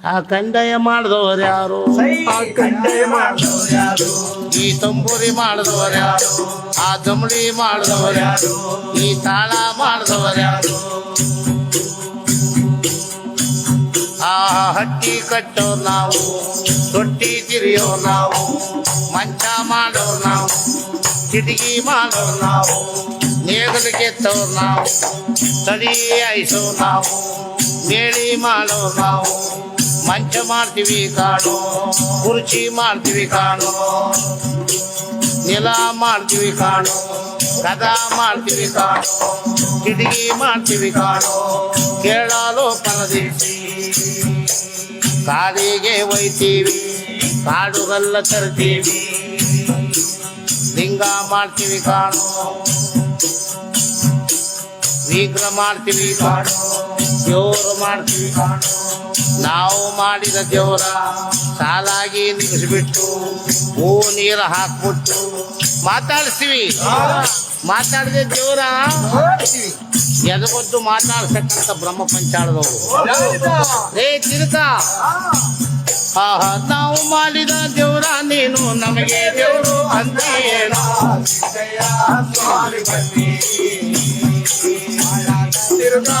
ಆ ಕಂದಾಯ ಮಾಡಿದವರು ಯಾರು ಆ ಕಂಡೆ ಮಾಡಿದವ್ರು ಯಾರು ಈ ತಂಬೂರಿ ಮಾಡಿದವರು ಯಾರು ಆ ದಮಡಿ ಮಾಡಿದವರು ಯಾರು ಈ ತಾಳ ಮಾಡಿದವರು ಯಾರು ಆ ಹಟ್ಟಿ ಕಟ್ಟೋರು ನಾವು ತೊಟ್ಟಿ ತಿರಿಯೋರು ನಾವು ಮಂಚ ಮಾಡೋರು ನಾವು ಕಿಟಕಿ ಮಾಡೋರು ನಾವು ನೇಗಲು ಕೆತ್ತೋರು ನಾವು ತಡಿ ಐಸೋರು ನಾವು ಮೇಳಿ ಮಾಡೋರು ನಾವು ಮಂಚ ಮಾಡ್ತೀವಿ ಕಾಣೋ ಕುರ್ಚಿ ಮಾಡ್ತೀವಿ ಕಾಣೋ ನೆಲ ಮಾಡ್ತೀವಿ ಕಾಣೋ ಕದ ಮಾಡ್ತೀವಿ ಕಾಣೋ ಕಿಟಕಿ ಮಾಡ್ತೀವಿ ಕಾಣೋ ಕೇಳಲು ಪರದೇಶಿ ಕಾಡಿಗೆ ಒಯ್ತೀವಿ, ಕಾಡುಗಲ್ಲ ತರ್ತೀವಿ. ಲಿಂಗ ಮಾಡ್ತೀವಿ ಕಾಣೋ ವಿಗ್ರಹ ಮಾಡ್ತೀವಿ ಕಾಣೋ ಜೋರು ಮಾಡ್ತೀವಿ ಕಾಣೋ ನಾವು ಮಾಡಿದ ದೇವರ ಸಾಲಾಗಿ ನಿಲ್ಲಿಸ್ಬಿಟ್ಟು ಹೂ ನೀರು ಹಾಕ್ಬಿಟ್ಟು ಮಾತಾಡಿಸ್ತೀವಿ. ಮಾತಾಡಿದ ದೇವರ? ಎದಗೊದ್ದು ಮಾತಾಡ್ಸಕ್ಕಂತ ಬ್ರಹ್ಮ ಪಂಚಾಳದವರು. ರೇ ಆಹಾ ನಾವು ಮಾಡಿದ ದೇವರ, ನೀನು ನಮಗೆ ದೇವರು ಅಂತ ತಿರುಗಾ.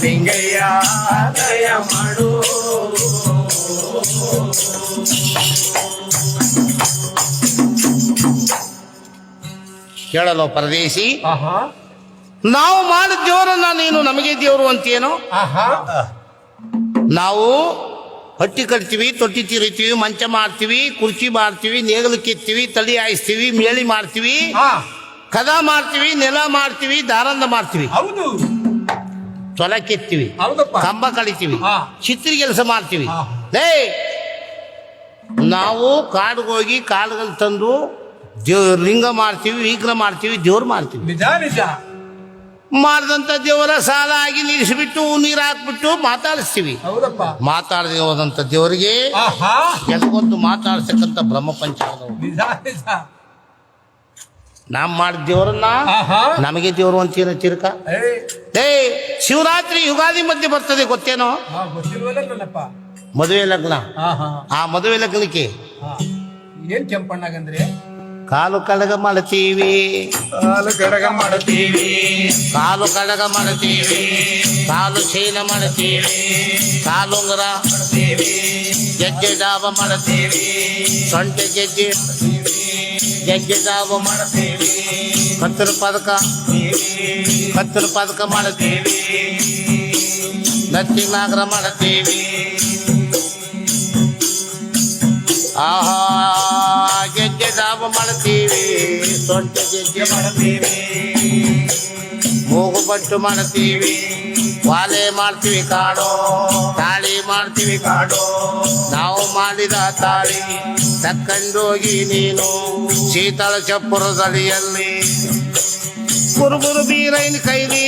ಲಿಂಗಯ್ಯ ದಯ ಮಾಡು ಕೇಳಲೋ ಪರದೇಶಿ? ನಾವು ಮಾಡಿದ ದೇವರನ್ನ ನೀನು ನಮಗೆ ದೇವರು ಅಂತೇನು ನಾವು ಹಟ್ಟಿ ಕಟ್ತೀವಿ ತೊಟ್ಟಿ ತಿರುತ್ತೀವಿ ಮಂಚ ಮಾಡ್ತೀವಿ ಕುರ್ಚಿ ಮಾಡ್ತೀವಿ ನೇಗಲು ಕಿತ್ತೀವಿ ತಲೆ ಹಾಯಿಸ್ತೀವಿ ಮೇಳಿ ಮಾಡ್ತೀವಿ ಕದ ಮಾಡ್ತೀವಿ ನೆಲ ಮಾಡ್ತೀವಿ ದಾರಂದ ಮಾಡ್ತೀವಿ ಹೌದು. ತೊಲ ಕೆತ್ತೀವಿ ಕಂಬ ಕಳಿತೀವಿ. ಚಿತ್ರಿ ಕೆಲಸ ಮಾಡ್ತೀವಿ. ಲೇ ನಾವು ಕಾಡಿಗೋಗಿ ಕಾಡುಗಳು ತಂದು ದೇವ್ ಲಿಂಗ ಮಾಡ್ತೀವಿ ವಿಗ್ರಹ ಮಾಡ್ತೀವಿ ದೇವ್ರು ಮಾಡ್ತೀವಿ. ನಿಜ ನಿಜ. ಮಾಡಿದಂಥ ದೇವರ ಸಾಲ ಆಗಿ ನಿಲ್ಲಿಸಿಬಿಟ್ಟು ನೀರು ಹಾಕ್ಬಿಟ್ಟು ಮಾತಾಡಿಸ್ತೀವಿ. ಮಾತಾಡದೆ ಹೋದಂಥ ದೇವರಿಗೆ ಕೆಲವೊಂದು ಮಾತಾಡ್ಸಕ್ಕಂಥ ಬ್ರಹ್ಮ ನಿಜ. ನಾವು ಮಾಡ ದೇವರನ್ನ ನಮಗೆ ದೇವರು ಅಂತೀರ ತಿರ್ಕ? ಏ ಏ ಶಿವರಾತ್ರಿ ಯುಗಾದಿ ಮಧ್ಯೆ ಬರ್ತದೆ ಗೊತ್ತೇನೋ? ಮದುವೆ ಲಗ್ನ. ಆ ಮದುವೆ ಲಗ್ನಕ್ಕೆ? ಏನ್ ಕೆಂಪಣ್ಣಗಂದ್ರೆ ಕಾಲು ಕಡಗ ಮಾಡ್ತೀವಿ. ಕಾಲು ಕಡಗ ಮಾಡ್ತೀವಿ. ಕಾಲು ಕಡಗ ಮಾಡ್ತೀವಿ. ಕಾಲು ಚೈನ ಮಾಡ್ತೀವಿ. ಕಾಲುಂಗರ ಗೆಜ್ಜೆ ಡಾಬ ಮಾಡ್ತೀವಿ. ಸೊಂಟೆ ಗೆಜ್ಜೆ ಗೆಜ್ಜೆ. ಡಾಬ ಮಾಡ್ತೀವಿ ಕತ್ತರ ಪದಕ ಕತ್ತರ ಪದಕ ಮಾಡ್ತೀವಿ ನತ್ತಿ ನಾಗರ ಮಾಡ್ತೀವಿ ಆಹಾ ಗೆಜ್ಜೆ ಡಾಬ ಮಾಡ್ತೀವಿ ಸೊಂಟೆ ಗೆಜ್ಜೆ ಮಾಡ್ತೀವಿ ಮೂಗು ಬಟ್ಟು ಮಾಡ್ತೀವಿ ವಾಲೆ ಮಾಡ್ತೀವಿ ಕಾಡು ತಾಳಿ ಮಾಡ್ತೀವಿ ಕಾಡು. ನಾವು ಮಾಡಿದ ತಾಳಿ ತಕ್ಕಂಡೋಗಿ ನೀನು ಶೀತಳ ಚಪ್ಪುರದಡಿಯಲ್ಲಿ ಕುರುಬುರು ಬೀರೈನ ಕೈಲಿ.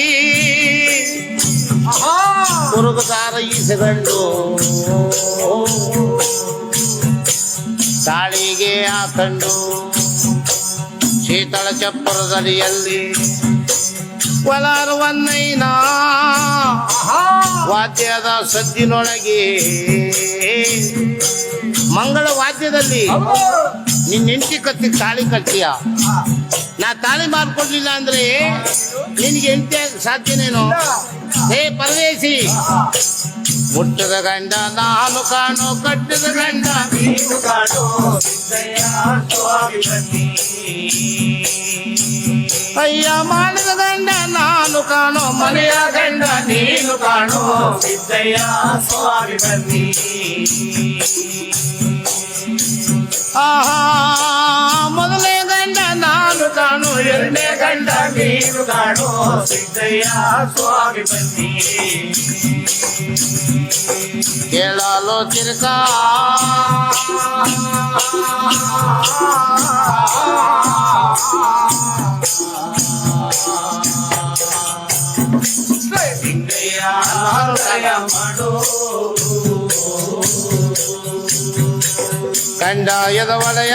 ಆಹಾ! ಕುರುಗುದಾರ ಈಸಗಂಡು. ತಾಳಿಗೆ ಹಾಕಂಡು. ಶೀತಳ ಚಪ್ಪರದಡಿಯಲ್ಲಿ ಒಲಾರವನ್ನೈನ ಆಹಾ ವಾದ್ಯದ ಸದ್ದಿನೊಳಗೆ. ಮಂಗಳ ವಾದ್ಯದಲ್ಲಿ ನಿನ್ನ ಹೆಂಡತಿ ಕತ್ತಿ ತಾಳಿ ಕಟ್ಟಿಯ ನಾ ತಾಳಿ ಮಾಡ್ಕೊಡ್ಲಿಲ್ಲ ಅಂದ್ರೆ ನಿನಗೆ ಹೆಂಡತಿ ಸಾಧ್ಯನೇನು? ಹೇ ಪರದೇಶಿ, ಮುಟ್ಟದ ಗಂಡ ನಾನು ಕಾಣು, ಕಟ್ಟದ ಗಂಡ. ಅಯ್ಯ ಮಾಡಿದ ಗಂಡ ನಾನು ಕಾಣೋ ಮನೆಯ ಗಂಡ ನೀನು ಕಾಣೋ ಸಿದ್ದಯ್ಯ ಸ್ವಾಮಿ ಬನ್ನಿ ಆಹಾ ಮೊದಲನೇ ಗಂಡ ನಾನು ಕಾಣು ಎರಡನೇ ಗಂಡ ನೀನು ಕಾಣೋ ಸಿದ್ದಯ್ಯ ಸ್ವಾಮಿ ಬನ್ನಿ ಕೇಳಲು ತಿರ್ಕ Ah ಕಂಡ ಎದವಲಯ